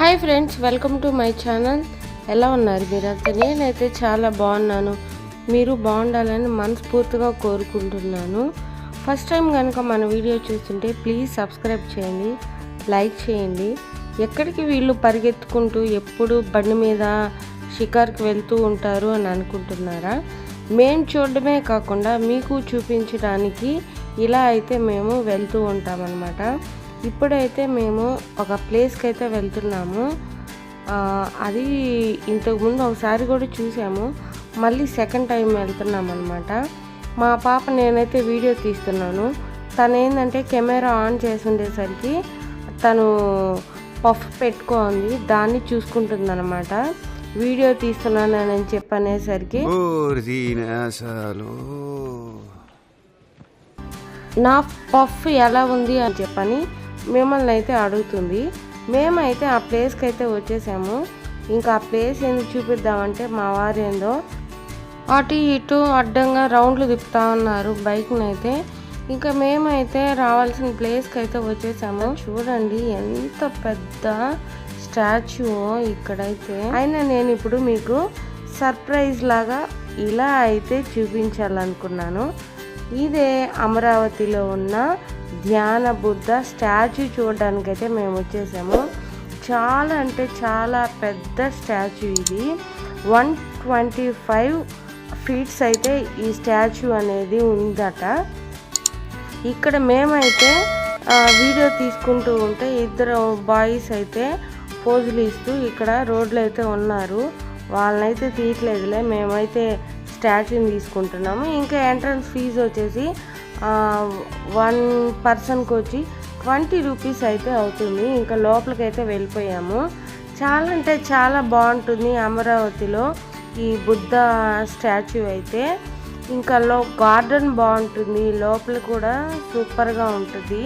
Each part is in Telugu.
Hi friends welcome to my channel. ఎలా ఉన్నారు మీరంతా? నేనైతే చాలా బాగున్నాను. మీరు బాగుండాలని మనస్ఫూర్తిగా కోరుకుంటున్నాను. ఫస్ట్ టైం కనుక మన వీడియో చూస్తుంటే ప్లీజ్ సబ్స్క్రైబ్ చేయండి లైక్ చేయండి. ఎక్కడికి వీళ్ళు పరిగెత్తుకుంటూ ఎప్పుడు బండి మీద షికార్కి వెళ్తూ ఉంటారు అని అనుకుంటున్నారా? మేము చూడడమే కాకుండా మీకు చూపించడానికి ఇలా అయితే మేము వెళ్తూ ఉంటామన్నమాట. ఇప్పుడైతే మేము ఒక ప్లేస్కి అయితే వెళ్తున్నాము అది ఇంతకుముందు ఒకసారి కూడా చూసాము. మళ్ళీ సెకండ్ టైం వెళ్తున్నాం అనమాట మా పాప నేనైతే వీడియో తీస్తున్నాను. తను ఏంటంటే కెమెరా ఆన్ చేసి ఉండేసరికి తను పఫ్ పెట్టుకోంది. దాన్ని చూసుకుంటుంది అనమాట వీడియో తీస్తున్నాను అని చెప్పనేసరికి నా పఫ్ ఎలా ఉంది అని చెప్పని మిమ్మల్ని అయితే అడుగుతుంది. మేమైతే ఆ ప్లేస్కి అయితే వచ్చేసాము. ఇంకా ఆ ప్లేస్ ఎందుకు చూపిద్దామంటే మా వారు ఏందో అటు ఇటు అడ్డంగా రౌండ్లు తిప్పుతా ఉన్నారు బైక్ని అయితే. ఇంకా మేమైతే రావాల్సిన ప్లేస్కి అయితే వచ్చేసాము. చూడండి ఎంత పెద్ద స్టాచ్యూ ఇక్కడైతే. అయినా నేను ఇప్పుడు మీకు సర్ప్రైజ్ లాగా ఇలా అయితే చూపించాలనుకున్నాను. ఇదే అమరావతిలో ఉన్న ధ్యాన బుద్ధ స్టాచ్యూ చూడడానికైతే మేము వచ్చేసాము. చాలా అంటే చాలా పెద్ద స్టాచ్యూ ఇది. వన్ ట్వంటీ ఫైవ్ ఫీట్స్ అయితే ఈ స్టాచ్యూ అనేది ఉందట. ఇక్కడ మేమైతే వీడియో తీసుకుంటూ ఉంటే ఇద్దరు బాయ్స్ అయితే పోజులు ఇస్తూ ఇక్కడ రోడ్లు అయితే ఉన్నారు. వాళ్ళనైతే తీయట్లేదులే మేమైతే స్టాచ్యూని తీసుకుంటున్నాము. ఇంకా ఎంట్రన్స్ ఫీజు వచ్చేసి వన్ పర్సన్కి వచ్చి ట్వంటీ రూపీస్ అయితే అవుతుంది. ఇంకా లోపలికి అయితే వెళ్ళిపోయాము. చాలా అంటే చాలా బాగుంటుంది అమరావతిలో ఈ బుద్ధ స్టాచ్యూ అయితే. ఇంకా లో గార్డెన్ బాగుంటుంది. లోపల కూడా సూపర్గా ఉంటుంది.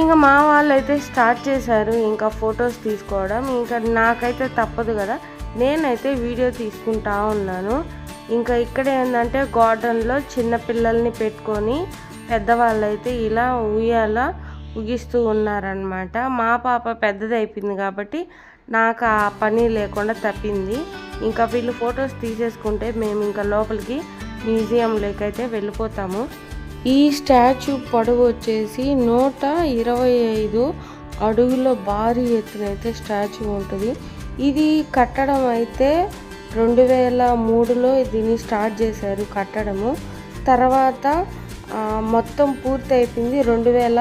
ఇంకా మా వాళ్ళు అయితే స్టార్ట్ చేశారు ఇంకా ఫొటోస్ తీసుకోవడం. ఇంకా నాకైతే తప్పదు కదా. నేనైతే వీడియో తీసుకుంటా ఉన్నాను. ఇంకా ఇక్కడ ఏంటంటే గార్డెన్లో చిన్న పిల్లల్ని పెట్టుకొని పెద్దవాళ్ళు అయితే ఇలా ఉయ్యాల ఉగిస్తూ ఉన్నారనమాట మా పాప పెద్దది అయిపోయింది కాబట్టి నాకు ఆ పని లేకుండా తప్పింది. ఇంకా వీళ్ళు ఫొటోస్ తీసేసుకుంటే మేము ఇంకా లోపలికి మ్యూజియంలోకి అయితే వెళ్ళిపోతాము. ఈ స్టాచ్యూ పొడవు వచ్చేసి నూట ఇరవై ఐదు అడుగుల భారీ ఎత్తునైతే స్టాచ్యూ ఉంటుంది. ఇది కట్టడం అయితే రెండు వేల మూడులో దీన్ని స్టార్ట్ చేశారు కట్టడము. తర్వాత మొత్తం పూర్తి అయిపోయింది రెండు వేల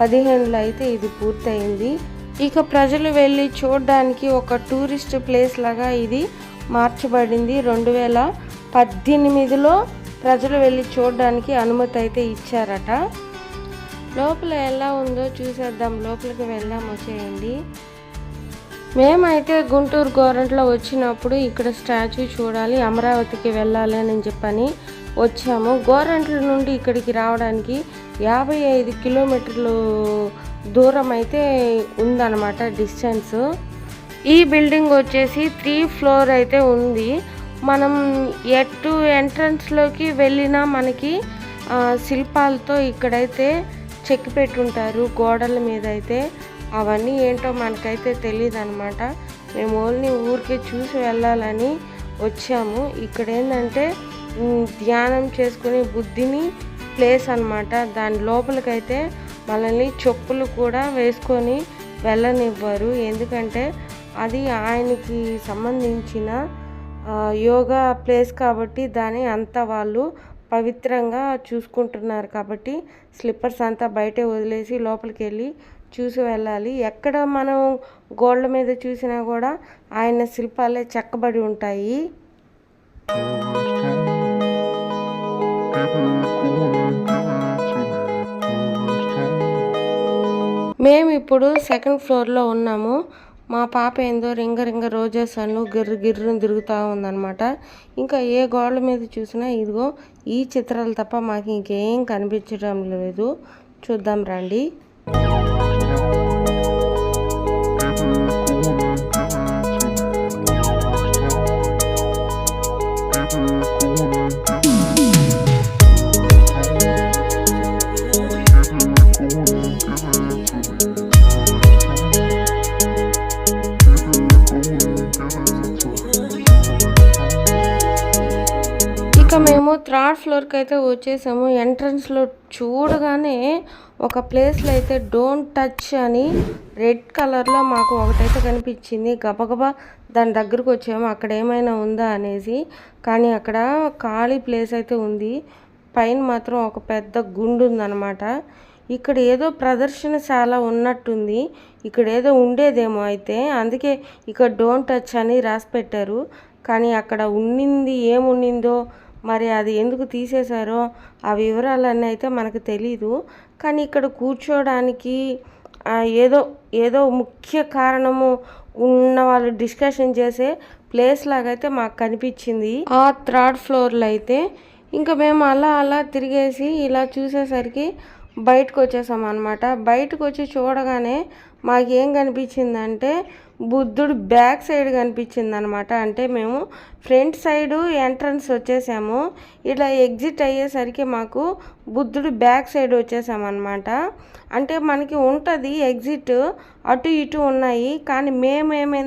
పదిహేనులో అయితే ఇది పూర్తయింది. ఇక ప్రజలు వెళ్ళి చూడడానికి ఒక టూరిస్ట్ ప్లేస్ లాగా ఇది మార్చబడింది. రెండు వేల పద్దెనిమిదిలో ప్రజలు వెళ్ళి చూడడానికి అనుమతి అయితే ఇచ్చారట. లోపల ఎలా ఉందో చూసేద్దాం. లోపలికి వెళ్దాం వచ్చేయండి మేమైతే గుంటూరు గోరంట్లో వచ్చినప్పుడు ఇక్కడ స్టాచ్యూ చూడాలి అమరావతికి వెళ్ళాలి అని చెప్పని వచ్చాము. గోరంట్ల నుండి ఇక్కడికి రావడానికి యాభై ఐదు కిలోమీటర్లు దూరం అయితే ఉందన్నమాట డిస్టెన్స్. ఈ బిల్డింగ్ వచ్చేసి త్రీ ఫ్లోర్ అయితే ఉంది. మనం ఎటు ఎంట్రన్స్లోకి వెళ్ళినా మనకి శిల్పాలతో ఇక్కడైతే చెక్కి పెట్టుంటారు గోడల మీద అయితే అవన్నీ ఏంటో మనకైతే తెలియదు అనమాట మేము ఓన్లీ ఊరికే చూసి వెళ్ళాలని వచ్చాము. ఇక్కడ ఏంటంటే ధ్యానం చేసుకునే బుద్ధిని ప్లేస్ అన్నమాట. దాని లోపలికైతే మనల్ని చెప్పులు కూడా వేసుకొని వెళ్ళనివ్వరు. ఎందుకంటే అది ఆయనకి సంబంధించిన యోగా ప్లేస్ కాబట్టి దాన్ని అంతా వాళ్ళు పవిత్రంగా చూసుకుంటున్నారు కాబట్టి స్లిప్పర్స్ అంతా బయటే వదిలేసి లోపలికి వెళ్ళి చూసి వెళ్ళాలి. ఎక్కడ మనం గోళ్ళ మీద చూసినా కూడా ఆయన శిల్పాలే చెక్కబడి ఉంటాయి. మేము ఇప్పుడు సెకండ్ ఫ్లోర్లో ఉన్నాము. మా పాప ఏందో రింగ రింగ రోజెస్ అను గిర్రు గిర్రను తిరుగుతూ ఉందనమాట ఇంకా ఏ గోడల మీద చూసినా ఇదిగో ఈ చిత్రాలు తప్ప మాకు ఇంకేం కనిపించడం లేదు. చూద్దాం రండి. Bye. థర్డ్ ఫ్లోర్కి అయితే వచ్చేసాము. ఎంట్రన్స్లో చూడగానే ఒక ప్లేస్లో అయితే డోంట్ టచ్ అని రెడ్ కలర్లో మాకు ఒకటైతే కనిపించింది. గబగబా దాని దగ్గరకు వచ్చాము. అక్కడ ఏమైనా ఉందా అనేసి. కానీ అక్కడ ఖాళీ ప్లేస్ అయితే ఉంది. పైన మాత్రం ఒక పెద్ద గుండు ఉందన్నమాట. ఇక్కడ ఏదో ప్రదర్శనశాల ఉన్నట్టుంది. ఇక్కడ ఏదో ఉండేదేమో అయితే. అందుకే ఇక్కడ డోంట్ టచ్ అని రాసి పెట్టారు. కానీ అక్కడ ఉండింది ఏముండిందో మరి అది ఎందుకు తీసేశారో ఆ వివరాలన్నీ అయితే మనకు తెలీదు. కానీ ఇక్కడ కూర్చోడానికి ఏదో ఏదో ముఖ్య కారణము ఉన్న వాళ్ళు డిస్కషన్ చేసే ప్లేస్ లాగైతే మాకు కనిపించింది. ఆ థర్డ్ ఫ్లోర్లో అయితే ఇంకా మేము అలా అలా తిరిగేసి ఇలా చూసేసరికి బయటకు వచ్చేసాం అనమాట బయటకు వచ్చి చూడగానే మాకేం కనిపించిందంటే బుద్ధుడు బ్యాక్ సైడ్ కనిపించింది అనమాట అంటే మేము ఫ్రంట్ సైడ్ ఎంట్రన్స్ వచ్చేసాము. ఇలా ఎగ్జిట్ అయ్యేసరికి మాకు బుద్ధుడు బ్యాక్ సైడ్ వచ్చేసామన్నమాట అంటే మనకి ఉంటుంది ఎగ్జిట్ అటు ఇటు ఉన్నాయి. కానీ మేమేమే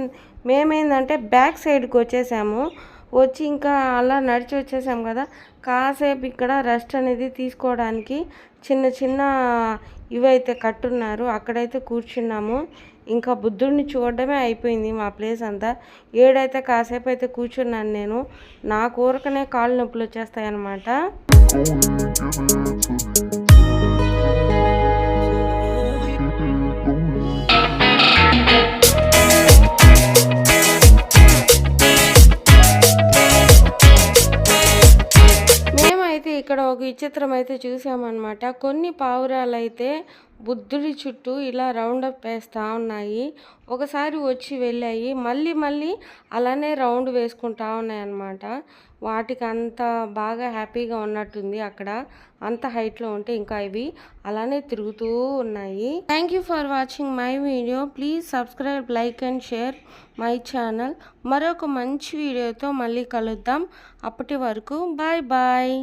మేమేందంటే బ్యాక్ సైడ్కి వచ్చేసాము. వచ్చి ఇంకా అలా నడిచి వచ్చేసాం కదా. కాసేపు ఇక్కడ రెస్ట్ అనేది తీసుకోవడానికి చిన్న చిన్న ఇవైతే కట్టున్నారు. అక్కడైతే కూర్చున్నాము. ఇంకా బుద్ధుడిని చూడడమే అయిపోయింది మా ప్లేస్ అంతా. ఏడైతే కాసేపు అయితే కూర్చున్నాను నేను. నా కూరకనే కాళ్ళు నొప్పులు వచ్చేస్తాయి విచిత్రం అయితే చూసామన్నమాట. కొన్ని పావురాలు అయితే బుద్ధుడి చుట్టూ ఇలా రౌండప్ వేస్తూ ఉన్నాయి. ఒకసారి వచ్చి వెళ్ళాయి. మళ్ళీ మళ్ళీ అలానే రౌండ్ వేసుకుంటా ఉన్నాయి అన్నమాట వాటికి అంత బాగా హ్యాపీగా ఉన్నట్టుంది అక్కడ. అంత హైట్లో ఉంటే ఇంకా ఇవి అలానే తిరుగుతూ ఉన్నాయి. Thank you for watching my video please subscribe like and share my channel మరొక మంచి వీడియోతో మళ్ళీ కలుద్దాం. అప్పటి వరకు బాయ్ బాయ్